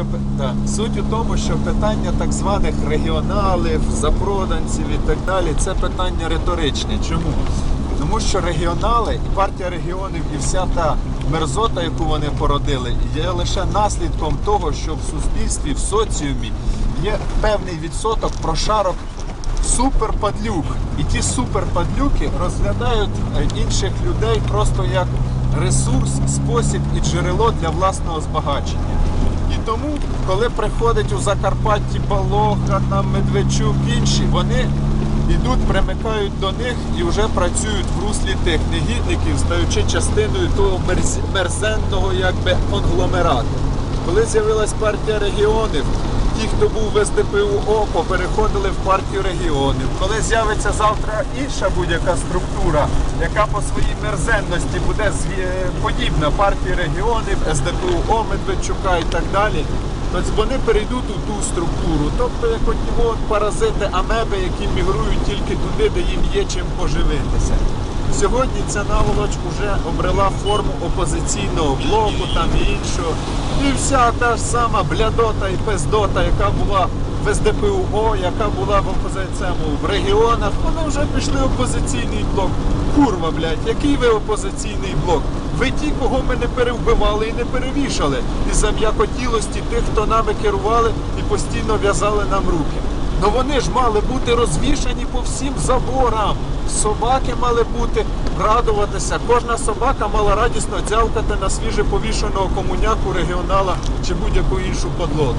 Що да. Суть у тому, що питання так званих регіоналів, запроданців і так далі, це питання риторичне. Чому? Тому що регіонали і партія регіонів і вся та мерзота, яку вони породили, є лише наслідком того, що в суспільстві, в соціумі є певний відсоток прошарок суперпадлюк. І ті суперпадлюки розглядають е, інших людей просто як ресурс, спосіб і джерело для власного збагачення. І тому, коли приходить у Закарпатті Балоха, там Медведчук, інші, вони йдуть, примикають до них і вже працюють в руслі тих негідників, стаючи частиною того мерз- мерзенного якби конгломерату. Коли з'явилась партія регіонів, ті, хто був в СДПУ ОПО, переходили в партію регіонів. Коли з'явиться завтра інша будь-яка структура, яка по своїй мерзенності буде зві- подібна партії регіонів, СДПУ О, Медведчука і так далі, то вони перейдуть у ту структуру. Тобто, як от паразити амеби, які мігрують тільки туди, де їм є чим поживитися. Сьогодні ця наволоч вже обрела форму опозиційного блоку там і іншого. І вся та ж сама блядота і пиздота, яка була в СДПУО, яка була в опозиційному в регіонах, вони вже пішли в опозиційний блок. Курва, блядь, який ви опозиційний блок? Ви ті, кого ми не перевбивали і не перевішали із-за м'якотілості тих, хто нами керували і постійно в'язали нам руки. Ну вони ж мали бути розвішані по всім заборам. Собаки мали бути радуватися. Кожна собака мала радісно дзявкати на свіже повішеного комуняку, регіонала чи будь-яку іншу подлогу.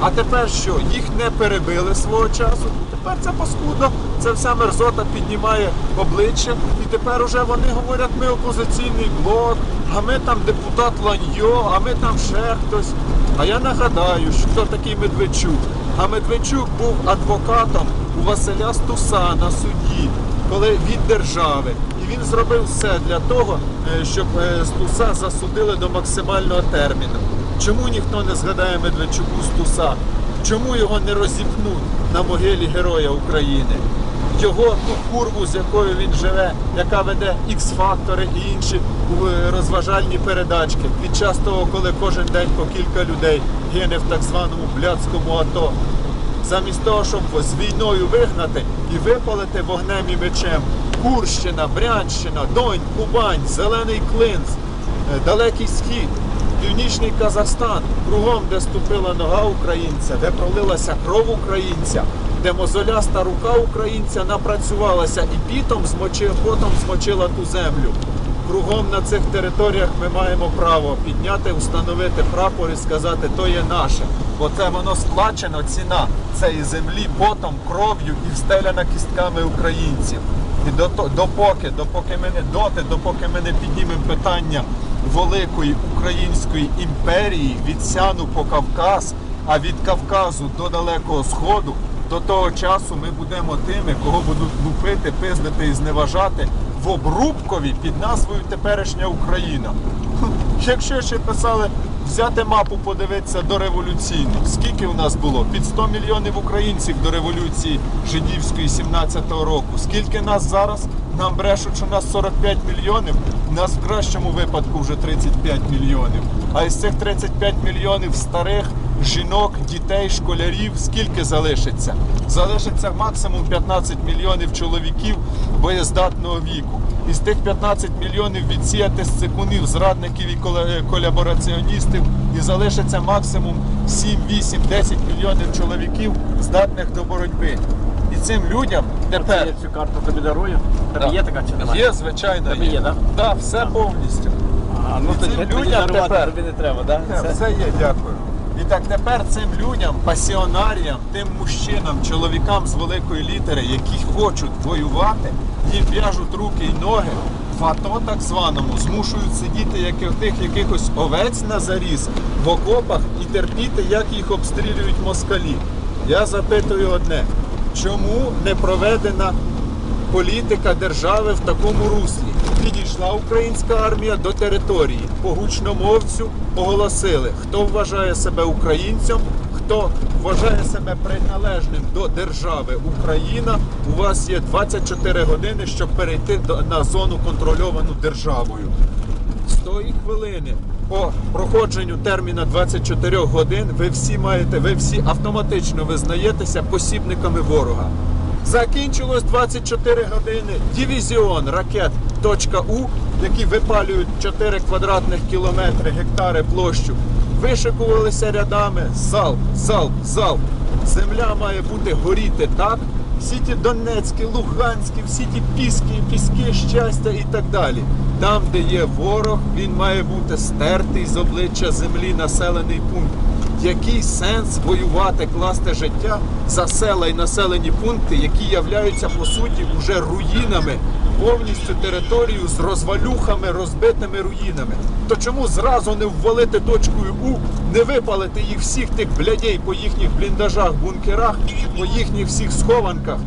А тепер що? Їх не перебили свого часу. Тепер це паскудно, це вся мерзота піднімає обличчя. І тепер уже вони говорять, ми опозиційний блок, а ми там депутат Ланьо, а ми там ще хтось. А я нагадаю, що хто такий Медведчук. А Медведчук був адвокатом у Василя Стуса на суді, коли від держави. І він зробив все для того, е, щоб е, Стуса засудили до максимального терміну. Чому ніхто не згадає Медведчуку Стуса? Чому його не розіпнуть на могилі Героя України? Його ту курву, з якою він живе, яка веде X-фактори і інші е, розважальні передачки. Під час того, коли кожен день по кілька людей гине в так званому блядському АТО. Замість того, щоб з війною вигнати і випалити вогнем і мечем. Курщина, Брянщина, Донь, Кубань, Зелений Клинц, е, Далекий Схід, Північний Казахстан, кругом, де ступила нога українця, де пролилася кров українця, де мозоляста рука українця напрацювалася і пітом змочив, потом змочила ту землю. Кругом на цих територіях ми маємо право підняти, встановити прапор і сказати, то є наше. Бо це воно сплачено ціна цієї землі потом, кров'ю і встеляна кістками українців. І до, допоки, допоки ми не доти, допоки ми не піднімемо питання великої української імперії від Сяну по Кавказ, а від Кавказу до Далекого Сходу, до того часу ми будемо тими, кого будуть лупити, пиздити і зневажати в обрубкові під назвою Теперішня Україна. Якщо ще писали взяти мапу, подивитися до революційної, скільки у нас було? Під 100 мільйонів українців до революції жидівської 17-го року. Скільки нас зараз? Нам брешуть, що нас 45 мільйонів, нас в кращому випадку вже 35 мільйонів. А із цих 35 мільйонів старих жінок, дітей, школярів, скільки залишиться? Залишиться максимум 15 мільйонів чоловіків боєздатного віку. Із тих 15 мільйонів відсіяти з цикунів, зрадників і коле- колабораціоністів, і залишиться максимум 7, 8, 10 мільйонів чоловіків, здатних до боротьби. І цим людям тепер Я цю карту тобі дарую. Тебе Да. є така чи немає? є, звичайно, Тебе є, да? Да, все повністю. А, ну І тоді цим людям тепер- тобі не треба, да? Все є, дякую. І так тепер цим людям, пасіонаріям, тим мужчинам, чоловікам з великої літери, які хочуть воювати, їм в'яжуть руки і ноги. В АТО так званому змушують сидіти як і тих якихось овець на заріз в окопах і терпіти, як їх обстрілюють москалі. Я запитую одне: чому не проведена політика держави в такому руслі. Підійшла українська армія до території. По гучномовцю оголосили, хто вважає себе українцем, хто вважає себе приналежним до держави Україна. У вас є 24 години, щоб перейти на зону контрольовану державою. З тої хвилини по проходженню терміна 24 годин ви всі маєте, ви всі автоматично визнаєтеся посібниками ворога. Закінчилось 24 години. Дивізіон ракет .У, які випалюють 4 квадратних кілометри, гектари площу, вишикувалися рядами. Залп, залп, залп. Земля має бути горіти так. Всі ті Донецькі, Луганські, всі ті піски, піски щастя і так далі. Там, де є ворог, він має бути стертий з обличчя землі населений пункт. Який сенс воювати, класти життя за села і населені пункти, які являються по суті вже руїнами, повністю територію з розвалюхами, розбитими руїнами? То чому зразу не ввалити точкою У, не випалити їх всіх тих блядей по їхніх бліндажах, бункерах, по їхніх всіх схованках?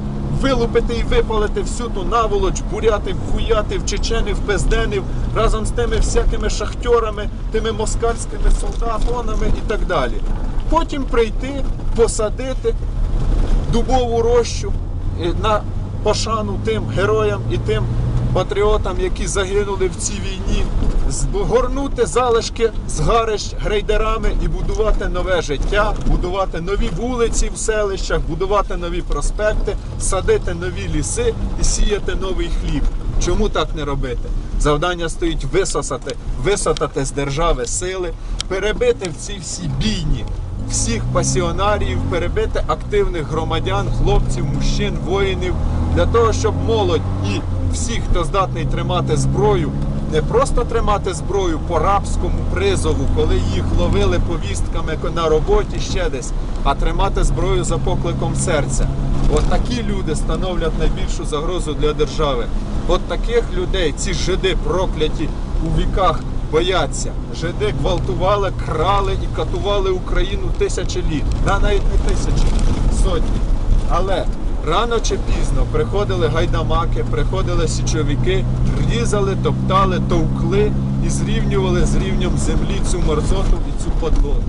Вилупити і випалити всю ту наволоч, бурятів, хуятів, чеченів, пезденів разом з тими всякими шахтьорами, тими москальськими солдатонами і так далі. Потім прийти, посадити дубову рощу е, на пошану тим героям і тим патріотам, які загинули в цій війні, згорнути залишки згарищ грейдерами і будувати нове життя, будувати нові вулиці в селищах, будувати нові проспекти, садити нові ліси і сіяти новий хліб. Чому так не робити? Завдання стоїть висосати, висотати з держави сили, перебити в ці всі бійні всіх пасіонаріїв, перебити активних громадян, хлопців, мужчин, воїнів для того, щоб молодь і всі, хто здатний тримати зброю, не просто тримати зброю по рабському призову, коли їх ловили повістками на роботі ще десь, а тримати зброю за покликом серця. От такі люди становлять найбільшу загрозу для держави. От таких людей ці жиди прокляті у віках бояться. Жиди гвалтували, крали і катували Україну тисячі літ. Да, навіть не тисячі, сотні. Але рано чи пізно приходили гайдамаки, приходили січовики, різали, топтали, товкли і зрівнювали з рівнем землі цю мерзоту і цю подлогу.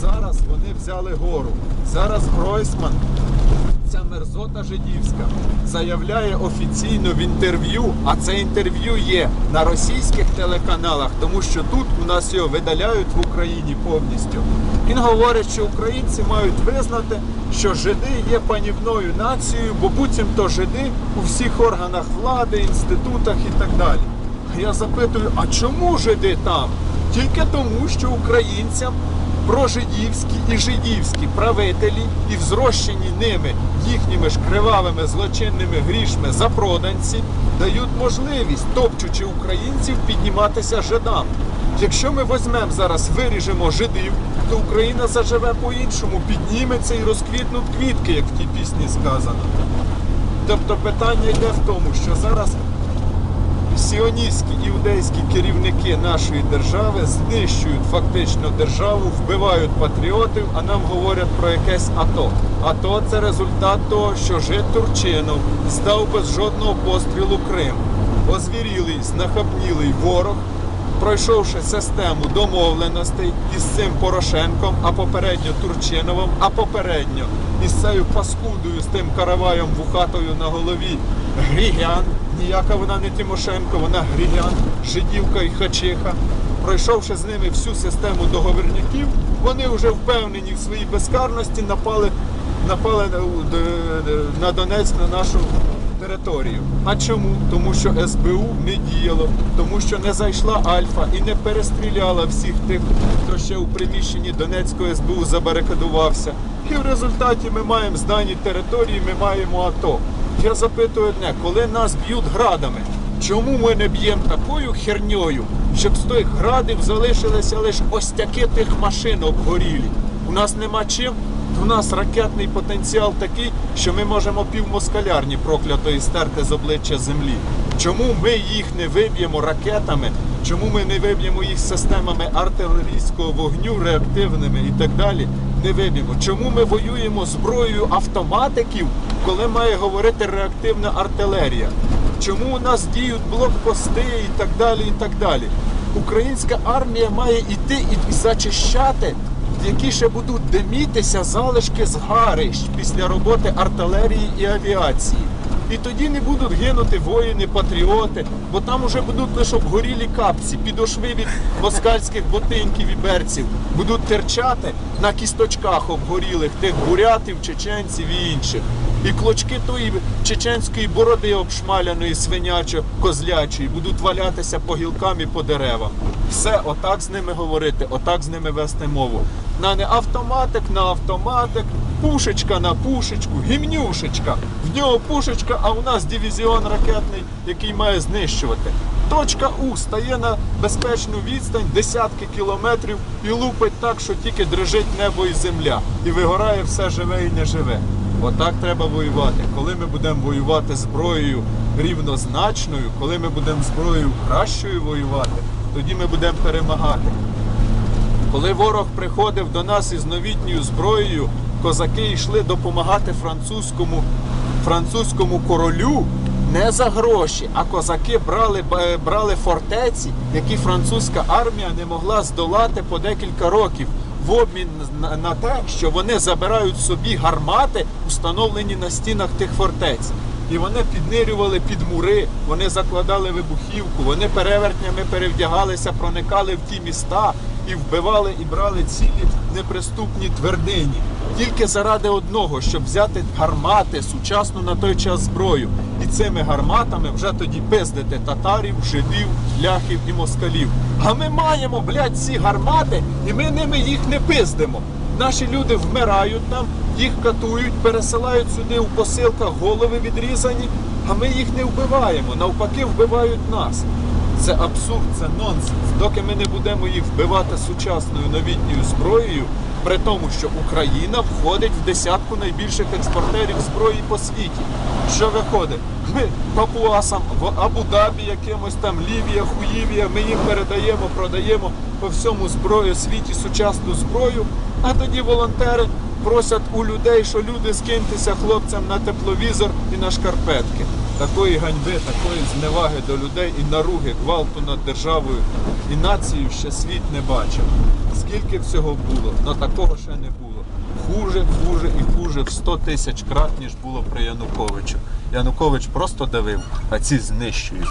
Зараз вони взяли гору. Зараз Гройсман ця мерзота жидівська заявляє офіційно в інтерв'ю, а це інтерв'ю є на російських телеканалах, тому що тут у нас його видаляють в Україні повністю. Він говорить, що українці мають визнати, що жиди є панівною нацією, бо буцімто жиди у всіх органах влади, інститутах і так далі. Я запитую, а чому жиди там? Тільки тому, що українцям прожидівські і жидівські правителі і взрощені ними їхніми ж кривавими злочинними грішми запроданці дають можливість, топчучи українців, підніматися жидам. Якщо ми візьмемо зараз, виріжемо жидів, то Україна заживе по-іншому, підніметься і розквітнуть квітки, як в тій пісні сказано. Тобто питання йде в тому, що зараз сіоністські іудейські керівники нашої держави знищують фактично державу, вбивають патріотів, а нам говорять про якесь АТО. АТО це результат того, що жит Турчинов здав без жодного пострілу Крим. Озвірілий, знахабнілий ворог, пройшовши систему домовленостей із цим Порошенком, а попередньо Турчиновим, а попередньо із цією паскудою, з тим караваєм вухатою на голові Грігян. Ніяка вона не Тимошенко, вона Грігян, жидівка і хачиха. Пройшовши з ними всю систему договірників, вони вже впевнені в своїй безкарності напали, напали на, на Донецьк, на нашу територію. А чому? Тому що СБУ не діяло, тому що не зайшла Альфа і не перестріляла всіх тих, хто ще у приміщенні Донецького СБУ забарикадувався. І в результаті ми маємо здані території, ми маємо АТО. Я запитую одне, коли нас б'ють градами, чому ми не б'ємо такою херньою, щоб з тих градів залишилися лише остяки тих машин обгорілі? У нас нема чим. У нас ракетний потенціал такий, що ми можемо півмоскалярні проклятої стерти з обличчя землі. Чому ми їх не виб'ємо ракетами? Чому ми не виб'ємо їх системами артилерійського вогню, реактивними і так далі? Не. Чому ми воюємо зброєю автоматиків, коли має говорити реактивна артилерія? Чому у нас діють блокпости і так далі, і так далі? Українська армія має йти і зачищати які ще будуть димітися залишки згарищ після роботи артилерії і авіації. І тоді не будуть гинути воїни, патріоти, бо там уже будуть лише обгорілі капці, підошви від москальських ботинків і берців, будуть терчати на кісточках обгорілих тих бурятів, чеченців і інших. І клочки тої чеченської бороди обшмаляної свинячо козлячої будуть валятися по гілкам і по деревам. Все, отак з ними говорити, отак з ними вести мову. На не автоматик на автоматик, пушечка на пушечку, гімнюшечка. В нього пушечка, а у нас дивізіон ракетний, який має знищувати. Точка У стає на безпечну відстань десятки кілометрів і лупить так, що тільки дрижить небо і земля, і вигорає все живе і неживе. Отак треба воювати. Коли ми будемо воювати зброєю рівнозначною, коли ми будемо зброєю кращою воювати, тоді ми будемо перемагати. Коли ворог приходив до нас із новітньою зброєю, козаки йшли допомагати французькому, французькому королю не за гроші, а козаки брали, брали фортеці, які французька армія не могла здолати по декілька років. В обмін на те, що вони забирають собі гармати, установлені на стінах тих фортець. І вони піднирювали під мури, вони закладали вибухівку, вони перевертнями перевдягалися, проникали в ті міста і вбивали і брали цілі неприступні твердині. Тільки заради одного, щоб взяти гармати, сучасну на той час зброю. І цими гарматами вже тоді пиздити татарів, жидів, ляхів і москалів. А ми маємо, блядь, ці гармати, і ми ними їх не пиздимо. Наші люди вмирають там, їх катують, пересилають сюди у посилках голови відрізані, а ми їх не вбиваємо. Навпаки, вбивають нас. Це абсурд, це нонсенс. Доки ми не будемо їх вбивати сучасною новітньою зброєю, при тому, що Україна входить в десятку найбільших експортерів зброї по світі. Що виходить? Ми папуасам в Абу-Дабі, якимось там Лівія, Хуївія, ми їм передаємо, продаємо по всьому зброю світі сучасну зброю, а тоді волонтери просять у людей, що люди скиньтеся хлопцям на тепловізор і на шкарпетки. Такої ганьби, такої зневаги до людей і наруги, гвалту над державою і нацією ще світ не бачив. Скільки всього було, но такого ще не було. Хуже, хуже і хуже в 100 тисяч крат, ніж було при Януковичу. Янукович просто давив, а ці знищують.